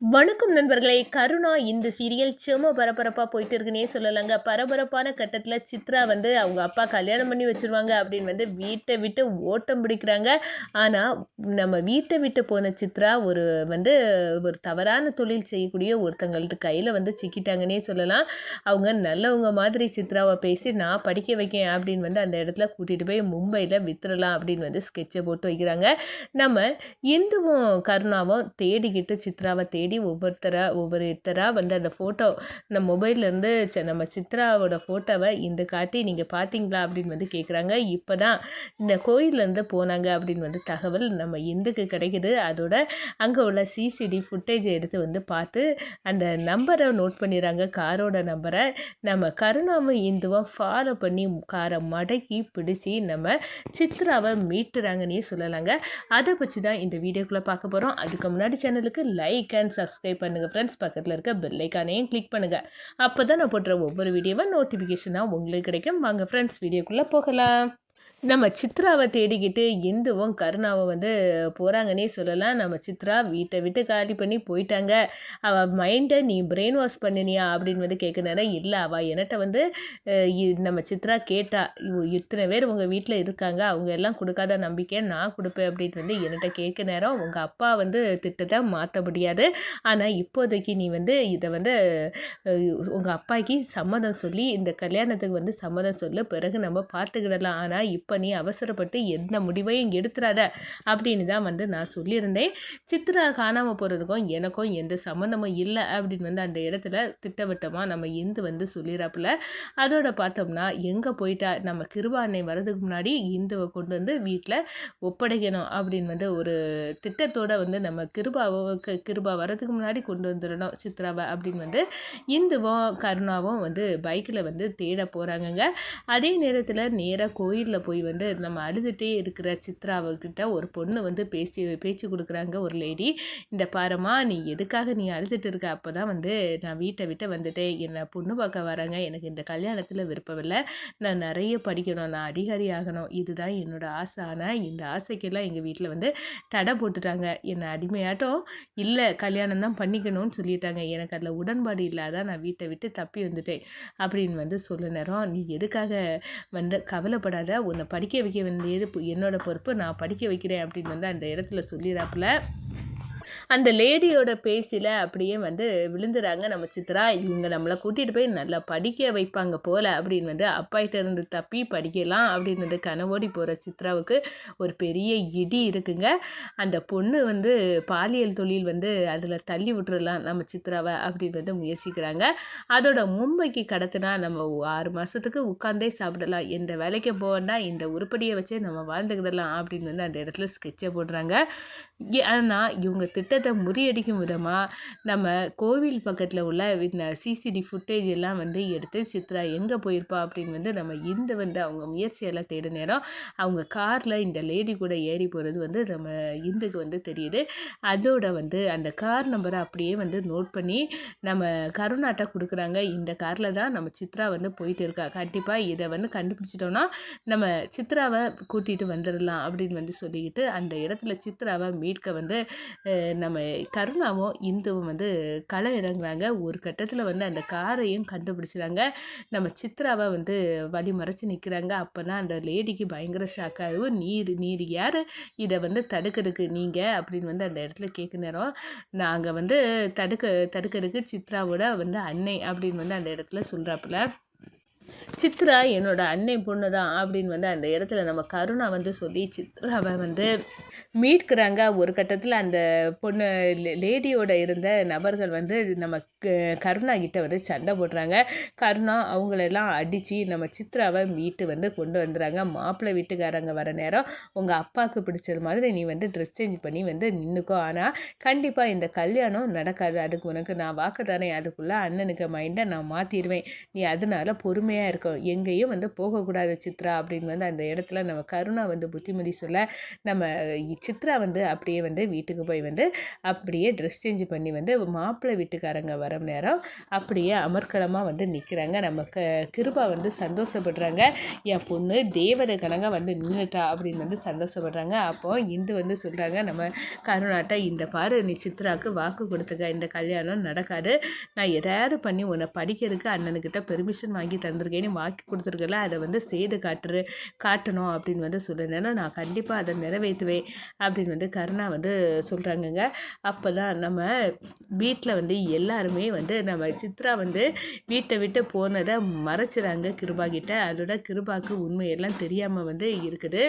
வணக்கம் நண்பர்களே கருணா இந்த சீரியல் செம பரபரப்பாக போயிட்டு இருக்குன்னே சொல்லலைங்க. பரபரப்பான கட்டத்தில் சித்ரா வந்து அவங்க அப்பா கல்யாணம் பண்ணி வச்சிருவாங்க அப்படின்னு வந்து வீட்டை விட்டு ஓட்டம் பிடிக்கிறாங்க. ஆனால் நம்ம வீட்டை விட்டு போன சித்ரா ஒரு வந்து ஒரு தவறான தொழில் செய்யக்கூடிய ஒருத்தங்கள்ட்ட கையில் வந்து சிக்கிட்டாங்கன்னே சொல்லலாம். அவங்க நல்லவங்க மாதிரி சித்ராவை பேசி நான் படிக்க வைக்கேன் அப்படின்னு வந்து அந்த இடத்துல கூட்டிகிட்டு போய் மும்பையில் வித்துடலாம் அப்படின்னு வந்து ஸ்கெட்சை போட்டு வைக்கிறாங்க. நம்ம இந்துவும் கருணாவும் தேடிக்கிட்டு சித்ராவை தேடி ஒவ்வொருத்தராக ஒவ்வொருத்தராக வந்து அந்த ஃபோட்டோ நம்ம மொபைல்லேருந்து நம்ம சித்ராவோட ஃபோட்டோவை இந்த காட்டி நீங்கள் பார்த்தீங்களா அப்படின்னு வந்து கேட்குறாங்க இப்போ தான் இந்த கோயிலேருந்து போனாங்க அப்படின்னு வந்து தகவல் நம்ம இந்துக்கு கிடைக்குது. அதோட அங்கே உள்ள சிசிடி ஃபுட்டேஜை எடுத்து வந்து பார்த்து அந்த நம்பரை நோட் பண்ணிடுறாங்க. காரோட நம்பரை நம்ம கருணாவும் இந்துவும் ஃபாலோ பண்ணி காரை மடக்கி பிடிச்சி நம்ம சித்ராவை மீட்டுறாங்கன்னே சொல்லலாங்க. அதை பற்றி தான் இந்த வீடியோக்குள்ளே பார்க்க போகிறோம் அதுக்கு முன்னாடி சேனலுக்கு லைக் அண்ட் சப்ஸ்கிரைப் பண்ணுங்கள் ஃப்ரெண்ட்ஸ் பக்கத்தில் இருக்க பில்லைக்கானையும் கிளிக் பண்ணுங்கள் அப்போ தான் நான் போடுற ஒவ்வொரு வீடியோவும் நோட்டிஃபிகேஷனாக உங்களுக்கு கிடைக்கும். வாங்க ஃப்ரெண்ட்ஸ் வீடியோக்குள்ளே போகலாம். நம்ம சித்ராவை தேடிக்கிட்டு இந்துவும் கருணாவும் வந்து போகிறாங்கன்னே சொல்லலாம். நம்ம சித்ரா வீட்டை விட்டு காலி பண்ணி போயிட்டாங்க. அவள் மைண்டை நீ பிரெயின் வாஷ் பண்ணினியா அப்படின்னு வந்து கேட்க நேரம் இல்லை அவள் என்கிட்ட வந்து இ- நம்ம சித்ரா கேட்டா இத்தனை பேர் உங்கள் வீட்டில் இருக்காங்க. அவங்க எல்லாம் கொடுக்காத நம்பிக்கை நான் கொடுப்பேன் அப்படின்னு வந்து என்கிட்ட கேட்க நேரம் உங்கள் அப்பா வந்து திட்டத்தை மாற்ற முடியாது ஆனால் இப்போதைக்கு நீ வந்து இதை வந்து உங்கள் அப்பாய்க்கு சம்மதம் சொல்லி இந்த கல்யாணத்துக்கு வந்து சம்மதம் சொல்லு. பிறகு நம்ம பார்த்துக்கிடலாம். ஆனால் இப்போ நீ அவசரப்பட்டு எந்த முடிவையும் எடுத்துறாத அப்படின்னு தான் வந்து நான் சொல்லியிருந்தேன். சித்ரா காணாமல் போகிறதுக்கும் எனக்கும் எந்த சம்மந்தமும் இல்லை அப்படின்னு வந்து அந்த இடத்துல திட்டவட்டமாக நம்ம இந்து வந்து சொல்லிடுறாப்புல அதோட பார்த்தோம்னா எங்கே போயிட்டா? நம்ம கிருபா அன்னை வரதுக்கு முன்னாடி இந்துவை கொண்டு வந்து வீட்டில் ஒப்படைக்கணும் அப்படின்னு வந்து ஒரு திட்டத்தோட வந்து நம்ம கிருபாவோ கிருபா வரதுக்கு முன்னாடி கொண்டு வந்துடணும் சித்ராவை அப்படின்னு வந்து இந்துவும் கருணாவும் வந்து பைக்கில் வந்து தேட போகிறாங்கங்க அதே நேரத்தில் நேராக கோயிலில் போய் வந்து நம்ம அழுதுகிட்டே இருக்கிற சித்ரா அவர்கிட்ட ஒரு பொண்ணு வந்து பேசி பேச்சு கொடுக்குறாங்க. ஒரு லேடி இந்த பாரம்மா நீ எதுக்காக நீ அழுதுட்டு இருக்க? அப்போ தான் வந்து நான் வீட்டை விட்டு வந்துட்டேன். என்னை பொண்ணு பார்க்க வராங்க. எனக்கு இந்த கல்யாணத்தில் விருப்பமில்லை. நான் நிறைய படிக்கணும். நான் அதிகாரி ஆகணும். இதுதான் என்னோட ஆசை. ஆனால் இந்த ஆசைக்கெல்லாம் எங்கள் வீட்டில் வந்து தடை போட்டுட்டாங்க. என்னை அடிமையாட்டம் இல்லை கல்யாணம் தான் பண்ணிக்கணும்னு சொல்லிட்டாங்க. எனக்கு அதில் உடன்பாடு இல்லாத நான் வீட்டை விட்டு தப்பி வந்துட்டேன். அப்படின்னு வந்து சொல்ல நேரம் நீ எதுக்காக வந்து கவலைப்படாத? உன்னை படிக்க வைக்க வேண்டியது என்னோட பொறுப்பு. நான் படிக்க வைக்கிறேன் அப்படின்னு வந்து அந்த இடத்துல சொல்லிடுறாப்புல அந்த லேடியோட பேசில அப்படியே வந்து விழுந்துறாங்க நம்ம சித்ரா. இவங்க நம்மளை கூட்டிகிட்டு போய் நல்லா படிக்க வைப்பாங்க போல அப்படின்னு வந்து அப்பாயிட்ட இருந்து தப்பி படிக்கலாம் அப்படின்னு வந்து கனவோடி போகிற சித்ராவுக்கு ஒரு பெரிய இடி இருக்குங்க. அந்த பொண்ணு வந்து பாலியல் தொழில் வந்து அதில் தள்ளி விட்டுறலாம் நம்ம சித்ராவை அப்படின்னு வந்து முயற்சிக்கிறாங்க. அதோட மும்பைக்கு கடத்தினா நம்ம ஆறு மாதத்துக்கு உட்காந்தே சாப்பிடலாம். எந்த வேலைக்கும் போவேண்டா இந்த உருப்படியை வச்சே நம்ம வாழ்ந்துக்கிடலாம் அப்படின்னு வந்து அந்த இடத்துல ஸ்கெட்சை போடுறாங்க. ஆனால் இவங்க திட்டத்தை முறியடிக்கும் விதமாக நம்ம கோவில் பக்கத்தில் உள்ள இந்த சிசிடி ஃபுட்டேஜ் எல்லாம் வந்து எடுத்து சித்ரா எங்கே போயிருப்பா? அப்படின்னு வந்து நம்ம இந்த வந்து அவங்க முயற்சியெல்லாம் தேட நேரம் அவங்க காரில் இந்த லேடி கூட ஏறி போகிறது வந்து நம்ம இந்துக்கு வந்து தெரியுது. அதோட வந்து அந்த கார் நம்பரை அப்படியே வந்து நோட் பண்ணி நம்ம கருணாட்டை கொடுக்குறாங்க. இந்த காரில் தான் நம்ம சித்ரா வந்து போயிட்டு இருக்கா. கண்டிப்பாக இதை வந்து கண்டுபிடிச்சிட்டோன்னா நம்ம சித்ராவை கூட்டிகிட்டு வந்துடலாம் அப்படின்னு வந்து சொல்லிக்கிட்டு அந்த இடத்துல சித்ராவை மீட்க வந்து நம்ம கருணாவும் இந்துவும் வந்து களை இறங்குறாங்க. ஒரு கட்டத்தில் வந்து அந்த காரையும் கண்டுபிடிச்சிடாங்க நம்ம சித்ராவை வந்து வழி மறைச்சு நிற்கிறாங்க அப்போனா அந்த லேடிக்கு பயங்கர ஷாக் ஆகும் நீர் நீர் யார்? இதை வந்து தடுக்கிறதுக்கு நீங்கள் அப்படின்னு வந்து அந்த இடத்துல கேட்க நேரம். நாங்கள் வந்து தடுக்க தடுக்கிறதுக்கு சித்ராவோட வந்து அன்னை அப்படின்னு வந்து அந்த இடத்துல சொல்கிறாப்புல சித்ரா என்னோட அன்னை பொண்ணு தான் அப்படின்னு வந்து அந்த இடத்துல நம்ம கருணா வந்து சொல்லி சித்ராவை வந்து மீட்கிறாங்க. ஒரு கட்டத்தில் அந்த பொண்ணு லே- லேடியோட இருந்த நபர்கள் வந்து நம்ம க- கருணா கிட்ட வந்து சண்டை போடுறாங்க. கருணா அவங்களெல்லாம் அடித்து நம்ம சித்ராவை மீட்டு வந்து கொண்டு வந்துடுறாங்க. மாப்பிள்ளை வீட்டுக்காரங்க வர நேரம் உங்கள் அப்பாவுக்கு பிடிச்சது மாதிரி நீ வந்து ட்ரெஸ் சேஞ்ச் பண்ணி வந்து நின்றுக்கோ ஆனால் கண்டிப்பாக இந்த கல்யாணம் நடக்காது. அதுக்கு உனக்கு நான் வாக்கு தரேன் அதுக்குள்ளே அண்ணனுக்கு மைண்டை நான் மாற்றிடுவேன் நீ அதனால பொறுமையாக பொறுமையாக இருக்கும் எங்கேயும் வந்து போகக்கூடாது சித்ரா அப்படின்னு வந்து அந்த இடத்துல நம்ம கருணா வந்து புத்திமதி சொல்ல நம்ம சித்ரா வந்து அப்படியே வந்து வீட்டுக்கு போய் வந்து அப்படியே ட்ரெஸ் சேஞ்ச் பண்ணி வந்து மாப்பிள்ளை வீட்டுக்காரங்க வர நேரம் அப்படியே அமர்க்கலமாக வந்து நிற்கிறாங்க நம்ம க கிருபா வந்து சந்தோஷப்படுறாங்க. என் பொண்ணு தேவதை கணங்க வந்து நின்றுட்டா அப்படின்னு வந்து சந்தோஷப்படுறாங்க. அப்போது இந்து வந்து சொல்கிறாங்க நம்ம கருணாட்ட இந்த பாரு நீ சித்ராவுக்கு வாக்கு கொடுத்துக்க. இந்த கல்யாணம் நடக்காது. நான் எதாவது பண்ணி உன்னை படிக்கிறதுக்கு அண்ணனுக்கிட்ட பெர்மிஷன் வாங்கி கொடுத்துருக்கேன்னு வாக்கி கொடுத்துருக்கல அதை வந்து செய்து காட்டுரு காட்டணும் அப்படின்னு வந்து சொல்லியிருந்தேன்னா நான் கண்டிப்பாக அதை நிறைவேற்றுவேன் அப்படின்னு வந்து கருணா வந்து சொல்கிறாங்கங்க அப்போ தான் நம்ம வீட்டில் வந்து எல்லாருமே வந்து நம்ம சித்ரா வந்து வீட்டை விட்டு போனதை மறைச்சிடாங்க கிருபா கிட்ட. அதோட கிருபாக்கு உண்மையெல்லாம் தெரியாமல் வந்து இருக்குது.